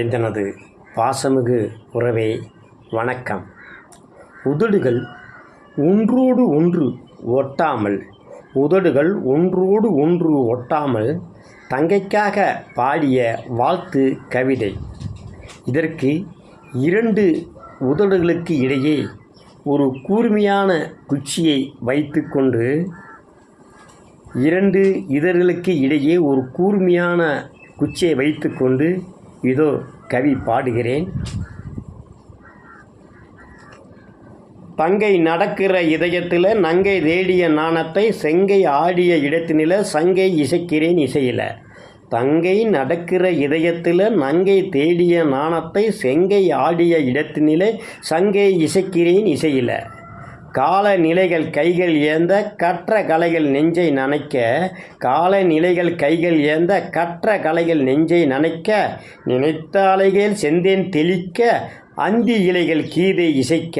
எந்தனது பாசமிகு உறவே வணக்கம். உதடுகள் ஒன்றோடு ஒன்று ஒட்டாமல் உதடுகள் ஒன்றோடு ஒன்று ஒட்டாமல் தங்கைக்காக பாடிய வாழ்த்து கவிதை. இதற்கு இரண்டு உதடுகளுக்கு இடையே ஒரு கூர்மையான குச்சியை வைத்துக்கொண்டு இரண்டு இதழ்களுக்கு இடையே ஒரு கூர்மையான குச்சியை வைத்துக்கொண்டு இதோ கவி பாடுகிறேன். தங்கை நடக்கிற இதயத்தில் நங்கை தேடிய நாணத்தை செங்கை ஆடிய இடத்தினில சங்கை இசைக்கிறேன் இசையில. தங்கை நடக்கிற இதயத்தில் நங்கை தேடிய நாணத்தை செங்கை ஆடிய இடத்தினிலே சங்கை இசைக்கிறேன் இசையில. கால நிலைகள் கைகள் ஏந்த கற்ற கலைகள் நெஞ்சை நனைக்க கால நிலைகள் கைகள் ஏந்த கற்ற கலைகள் நெஞ்சை நனைக்க நினைத்த அலைகள் செந்தேன் தெளிக்க அந்தி இலைகள் கீதை இசைக்க.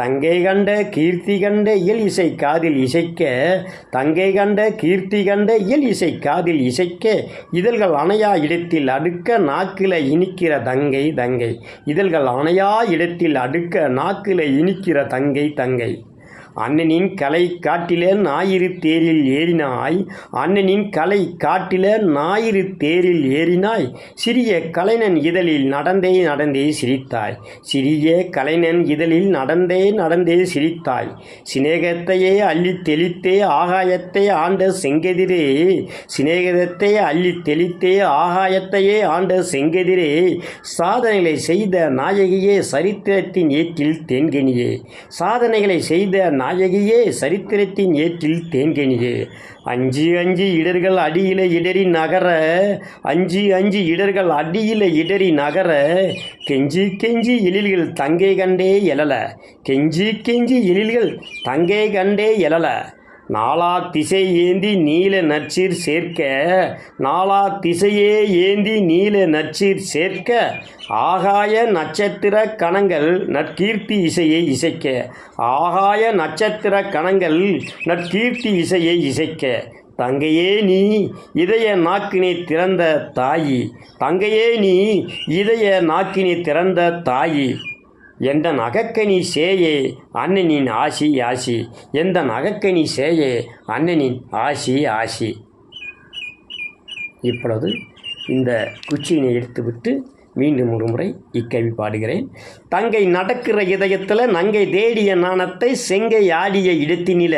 தங்கை கண்ட கீர்த்தி கண்ட இயல் இசை காதில் இசைக்க தங்கை கண்ட கீர்த்தி கண்ட இயல் இசை காதில் இசைக்க இதழ்கள் அணையா இடத்தில் அடுக்க நாக்கில இனிக்கிற தங்கை தங்கை. இதழ்கள் அணையா இடத்தில் அடுக்க நாக்கில இனிக்கிற தங்கை தங்கை. அண்ணனின் கலை காட்டில ஞாயிறு தேரில் ஏறினாய். அண்ணனின் கலை காட்டில ஞாயிறு தேரில் ஏறினாய். சிறிய கலைஞன் இதழில் நடந்தே நடந்தே சிரித்தாய். சிறிய கலைஞன் இதழில் நடந்தே நடந்தே சிரித்தாய். சிநேகத்தையே அள்ளி தெளித்தே ஆகாயத்தை ஆண்ட செங்கெதிரே. சிநேகத்தை அள்ளி தெளித்தே ஆகாயத்தையே ஆண்ட செங்கெதிரே. சாதனைகளை செய்த நாயகியே சரித்திரத்தின் ஏற்றில் தேன்கனியே. சாதனைகளை செய்த நாயகியே சரித்திரத்தின் ஏற்றில் தேன்கனியே அஞ்சு அஞ்சு இடர்கள் அடியில இடறி நகர அஞ்சு அஞ்சு இடர்கள் அடியில இடறி நகர கெஞ்சி கெஞ்சி எழில்கள் தங்கை கண்டே எழல. கெஞ்சி கெஞ்சி எழில்கள் தங்கை கண்டே எழல. நாலா திசை ஏந்தி நீல நற்சீர் சேர்க்க நாலா திசையே ஏந்தி நீல நற்சீர் சேர்க்க ஆகாய நட்சத்திர கணங்கள் நற்கீர்த்தி இசையை இசைக்க ஆகாய நட்சத்திர கணங்கள் நற்கீர்த்தி இசையை இசைக்க. தங்கையே நீ இதய நாக்கினை திறந்த தாயி தங்கையே நீ இதய நாக்கினை திறந்த தாயி. எந்த நகக்கனி சேயே அண்ணனின் ஆசி ஆசி எந்த நகக்கனி சேயே அண்ணனின் ஆசி ஆசி இப்பொழுது இந்த குச்சியினை எடுத்துவிட்டு மீண்டும் ஒரு முறை இக்கவி பாடுகிறேன். தங்கை நடக்கிற இதயத்தில் நங்கை தேடிய நாணத்தை செங்கை ஆடிய இடத்தினில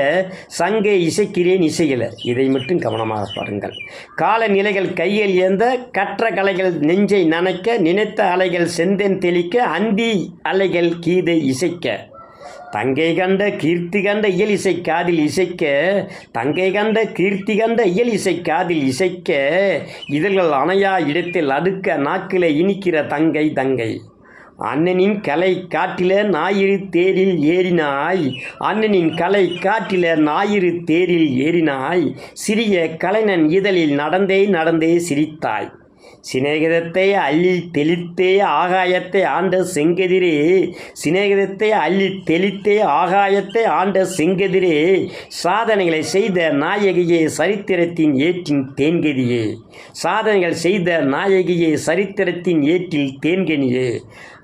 சங்கை இசைக்கிறேன் இசையில. இதை மட்டும் கவனமாக பாருங்கள். கால நிலைகள் கையில் ஏந்த கற்ற கலைகள் நெஞ்சை நனைக்க நினைத்த அலைகள் செந்தென் தெளிக்க அந்தி அலைகள் கீதை இசைக்க. தங்கை கண்ட கீர்த்தி கண்ட இயல் இசை காதில் இசைக்க தங்கை கண்ட கீர்த்தி கண்ட இயல் இசை காதில் இசைக்க இதழ்கள் அணையா இடத்தில் அடுக்க நாக்கில் இனிக்கிற தங்கை தங்கை. அண்ணனின் கலை காட்டில ஞாயிறு தேரில் ஏறினாய் அண்ணனின் கலை காட்டில ஞாயிறு தேரில் ஏறினாய் சிறிய கலைஞன் இதழில் நடந்தே நடந்தே சிரித்தாய். சிநேகிதத்தை அள்ளி தெளித்தே ஆகாயத்தை ஆண்ட செங்கெதிரே. சிநேகிதத்தை அள்ளி தெளித்தே ஆகாயத்தை ஆண்ட செங்கெதிரே. சாதனைகளை செய்த நாயகியே சரித்திரத்தின் ஏற்றின் தேன்கதியே. சாதனைகள் செய்த நாயகியே சரித்திரத்தின் ஏற்றில் தேன்கனியே.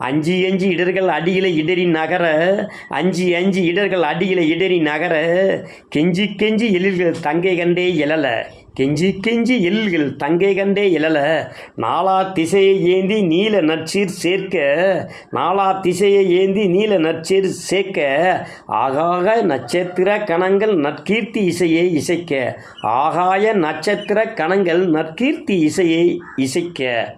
அஞ்சு அஞ்சு இடர்கள் அடியில இடறி நகர அஞ்சு அஞ்சு இடர்கள் அடியில இடறி நகர கெஞ்சி கெஞ்சி எழில்கள் தங்கை கண்டே எழல. கெஞ்சி கெஞ்சி எழில்கள் தங்கை கண்டே இழல நாலா திசையை ஏந்தி நீல நற்சீர் சேர்க்க. நாலா திசையை ஏந்தி நீல நற்சீர் சேர்க்க. ஆகாக நட்சத்திர கணங்கள் நற்கீர்த்தி இசையை இசைக்க. ஆகாய நட்சத்திர கணங்கள் நற்கீர்த்தி இசையை இசைக்க.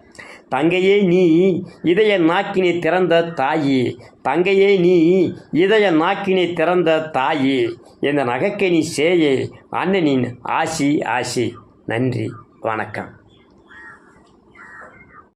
தங்கையே நீ இதய நாக்கினை திறந்த தாயி. தங்கையே நீ இதய நாக்கினை திறந்த தாயி. இந்த நீ சேயே. அண்ணனின் ஆசி ஆசி. நன்றி. வணக்கம்.